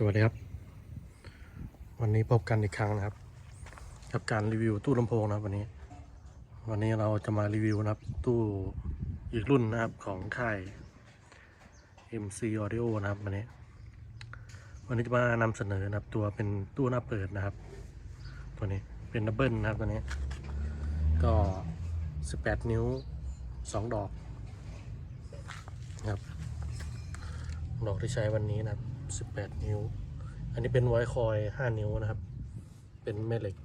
สวัสดีครับ วันนี้พบกันอีกครั้งนะครับ กับการรีวิวตู้ลำโพงนะครับวันนี้ วันนี้เราจะมารีวิวนะครับ ตู้อีกรุ่นนะครับของค่าย MC Audio นะครับวันนี้ วันนี้จะมานำเสนอนะครับ ตัวเป็นตู้หน้าเปิดนะครับ ตัวนี้เป็นดับเบิลนะครับตัวนี้ ก็ 18 นิ้ว 2 ดอกนะครับดอกที่ใช้วันนี้นะครับ 18 นิ้ว อันนี้เป็นไวคอย 5 นิ้วนะครับ เป็นแม่เหล็ก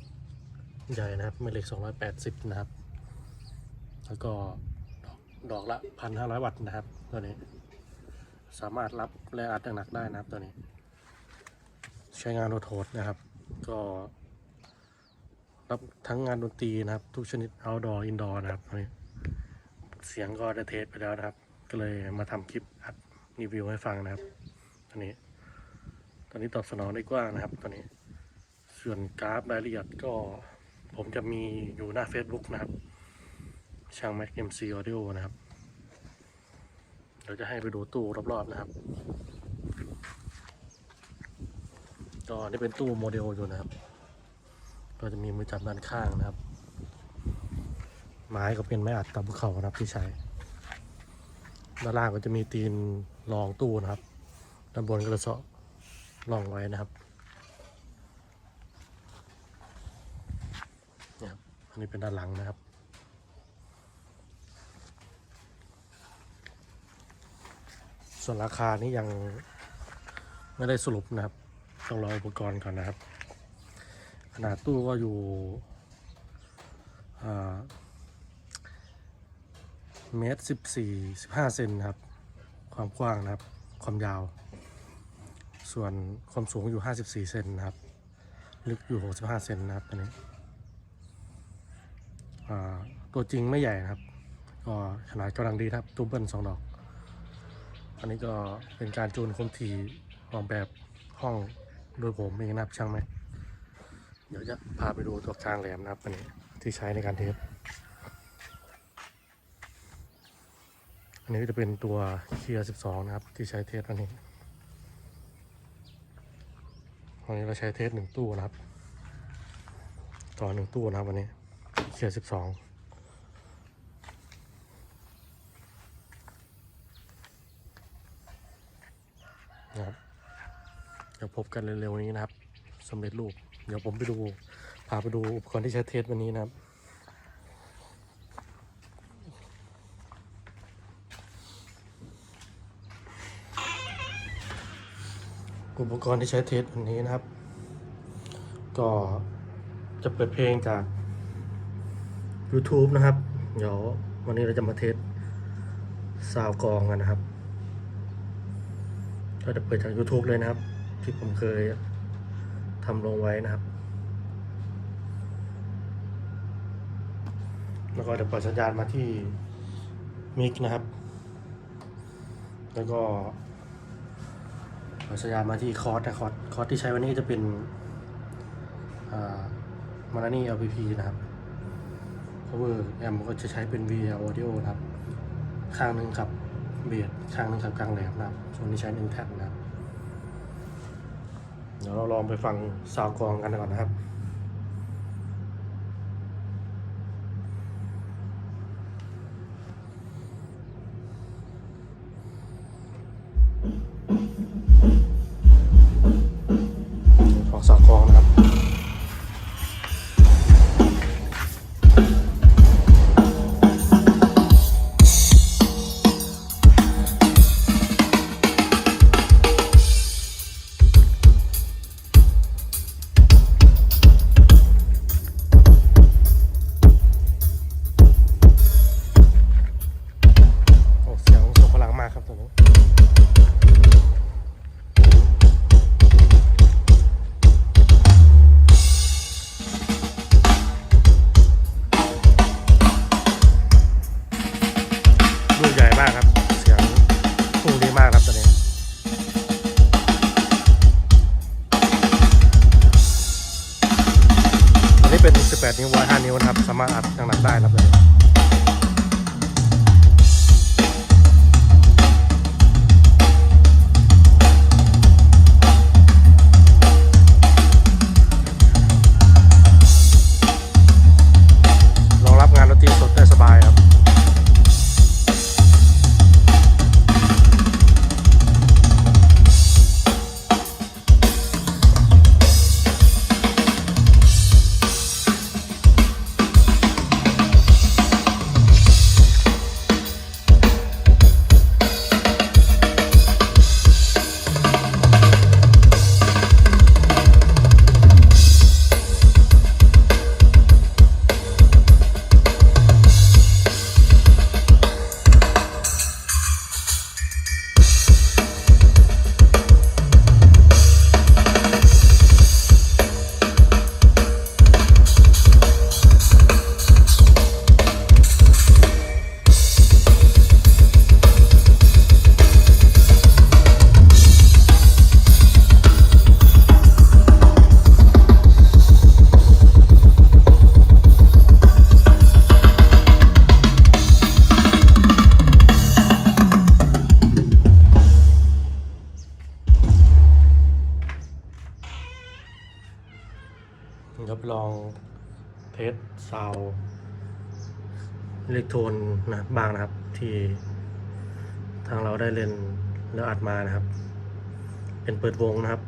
ใหญ่นะครับแม่เหล็ก 280 นะครับ แล้วก็ดอกดอกละ 1,500 วัตต์นะครับ ตัวนี้ สามารถรับและอัดหนักๆได้นะครับตัวนี้ ใช้งานโอโทดนะครับ ก็รับทั้งงานดนตรีนะครับ ทุกชนิด outdoor indoor นะครับตัวนี้ เสียงก็ได้เทสไปแล้วนะครับ ก็เลยมาทำคลิปอัดรีวิวให้ฟังนะครับตัวนี้ ตอนนี้ตอบสนองได้กว้างนะครับตัวนี้ส่วนกราฟรายละเอียดก็ ผมจะมีอยู่หน้า Facebook นะครับ ช่าง Mac MC Audio นะครับเดี๋ยวจะให้ไปดูตู้รอบๆนะครับก็นี่เป็นตู้โมเดลอยู่นะครับ ก็จะมีมือจับด้านข้างนะครับ ไม้ก็เป็นไม้อัดตามภูเขานะครับที่ใช้ด้านล่างก็จะมีตีนรองตู้นะครับ ด้านบนก็จะเสาะ รองไว้นะครับเนี่ยครับ อันนี้เป็นด้านหลังนะครับ ส่วนราคานี้ยังไม่ได้สรุปนะครับ ต้องรออุปกรณ์ก่อนนะครับ ขนาดตู้ก็อยู่เมตรสิบสี่สิบห้าเซนนะครับ ความกว้างนะครับ ความยาว ส่วนความสูงอยู่ 54 เซนนะครับ ลึกอยู่ 65 เซนนะครับตัวนี้ตัวจริงไม่ใหญ่นะครับ ก็ขนาดกำลังดีนะครับตู้เบิ้ลสองดอก อันนี้ก็เป็นการจูนคมทีออกแบบห้องโดยผมเองนะครับช่างไหม เดี๋ยวจะพาไปดูตัวกลางแหลมนะครับอันนี้ที่ใช้ในการเทสอันนี้ก็จะเป็นตัวเคียร์12 นะครับ ที่ใช้เทสอันนี้ วันนี้เราใช้เทสหนึ่งตู้นะครับ ต่อหนึ่งตู้นะครับวันนี้เขียสิบสองนะครับเดี๋ยวพบกันเร็วๆนี้นะครับสำเร็จรูป เดี๋ยวผมไปดู พาไปดูอุปกรณ์ที่ใช้เทสวันนี้นะครับ อุปกรณ์ที่ใช้เทสวันนี้นะครับ ก็จะเปิดเพลงจาก YouTube นะครับ เดี๋ยววันนี้เราจะมาเทสซาวกลองกันนะครับ ก็จะเปิดจาก YouTube เลยนะครับ ที่ผมเคยทำลงไว้นะครับ แล้วก็จะเปิดสัญญาณมาที่มิกนะครับ แล้วก็ เปิดสัญญามาที่คอร์สนะคอร์สคอร์สที่ใช้วันนี้ก็จะเป็นมารานี่ LPP นะครับ cover amp ก็จะใช้เป็น VL audio นะครับ ข้างหนึ่งกับเบียดข้างหนึ่งกับกลางแหลมนะครับส่วนที่ใช้หนึ่งแท็บนะครับ เดี๋ยวเราลองไปฟังซาวกรองกันก่อนนะครับ ยวไปลองเทสซาวอิเล็กโทรนนะบางนะครับ ที่ทางเราได้เล่นแล้วอัดมานะครับ เป็นเปิดวงนะครับ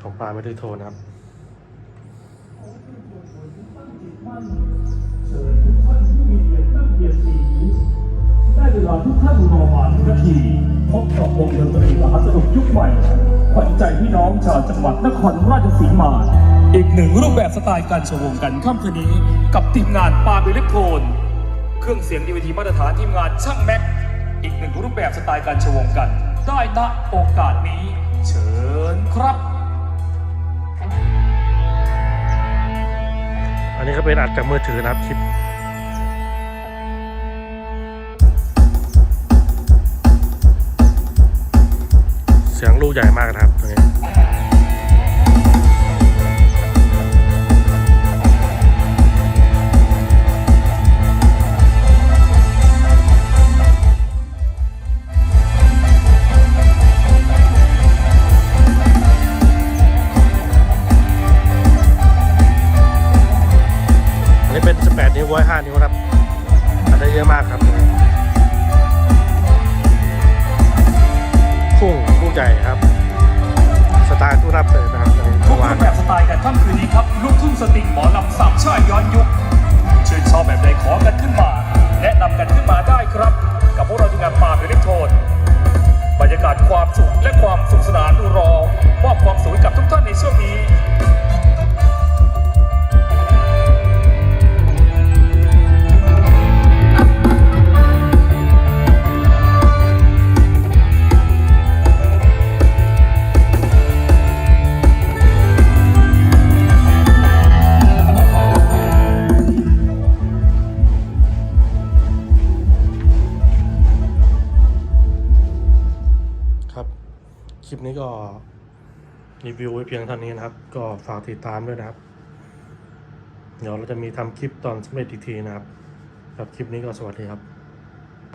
ของปลาไม่ได้โทรนะครับเชิญทุกท่านผู้มีเกียรตินั่งเบียดสีได้เวลาทุกท่านรอมาหนึ่งนาทีพบกับวงดนตรีมหาสนุกยุคใหม่ขวัญใจพี่น้องชาวจังหวัดนครราชสีมา อีกหนึ่งรูปแบบสไตล์การโชว์วงกันค่ำคืนนี้กับทีมงานปาบิลิโคนเครื่องเสียงดีวดีมาตรฐานทีมงานช่างแม็ก อีกหนึ่งรูปแบบสไตล์การโชว์วงกัน ได้ณโอกาสนี้ เชิญครับ อันนี้ก็เป็นอัดจากมือถือนะครับคลิปเสียงลูกใหญ่มากนะครับตรงนี้ อันนี้เป็น 18 นิ้วไว้5นิ้วครับอันได้เยอะมากครับพุ่งลูกใหญ่ครับ สไตล์ตู้รับเลยนะครับอันนี้ทุเมื่กอวารูนปแบบสไตล์กันค่ำคืนนี้ครับลูกทุ่งสตริงหมอลำสามชาติย้อนยุคชื่นชอบแบบใดขอกันขึ้นมา แนะนำกันขึ้นมาได้ครับ กับพวกเราทีมงานปาล์มอิเล็กโทรนบรรยากาศความสุขและความสุขสนานรอมอบความสุขให้กับทุกท่านในช่วงนี้ ลิปนี้ก็รีวิวไว้เพียงเท่านี้นะครับ ก็ฝากติดตามด้วยนะครับ เดี๋ยวเราจะมีทำคลิปตอนสำเร็จอีกทีนะครับ ครับคลิปนี้ก็สวัสดีครับ